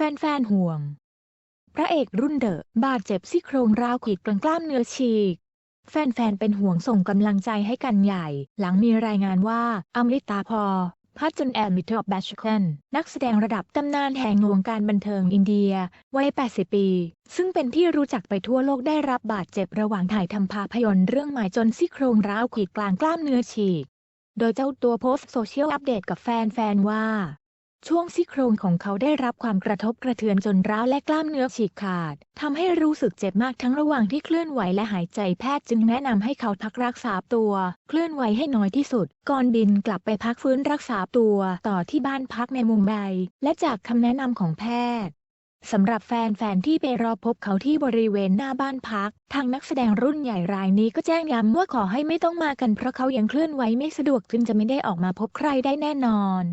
แฟนๆห่วง พระเอกรุ่นเดอะบาดเจ็บซี่โครงร้าวขีดกลางกล้ามเนื้อฉีก แฟนๆเป็นห่วงส่งกำลังใจให้กันใหญ่ หลังมีรายงานว่าอมริตาพอพัชจนแอมิทรอบแบชคันนักแสดงระดับตำนานแห่งวงการบันเทิงอินเดีย วัย 80 ปี ซึ่งเป็นที่รู้จักไปทั่วโลกได้รับบาดเจ็บระหว่างถ่ายทำภาพยนตร์เรื่องใหม่จนซี่โครงร้าวขีดกลางกล้ามเนื้อฉีก โดยเจ้าตัวโพสต์โซเชียลอัปเดตกับแฟนๆว่า ช่วงซี่โครงของเขาได้รับความกระทบกระเทือนจนร้าวและกล้ามเนื้อฉีกขาดทำให้รู้สึกเจ็บมากทั้งระหว่างที่เคลื่อนไหวและหายใจแพทย์จึงแนะนำให้เขาพักรักษาตัว เคลื่อนไหวให้น้อยที่สุด ก่อนบินกลับไปพักฟื้นรักษาตัวต่อที่บ้านพักในมุมไบและจากคำแนะนำของแพทย์สำหรับแฟนๆ ที่ไปรอพบเขาที่บริเวณหน้าบ้านพัก ทางนักแสดงรุ่นใหญ่รายนี้ก็แจ้งย้ำว่าขอให้ไม่ต้องมากันเพราะเขายังเคลื่อนไหวไม่สะดวกจึงจะไม่ได้ออกมาพบใครได้แน่นอน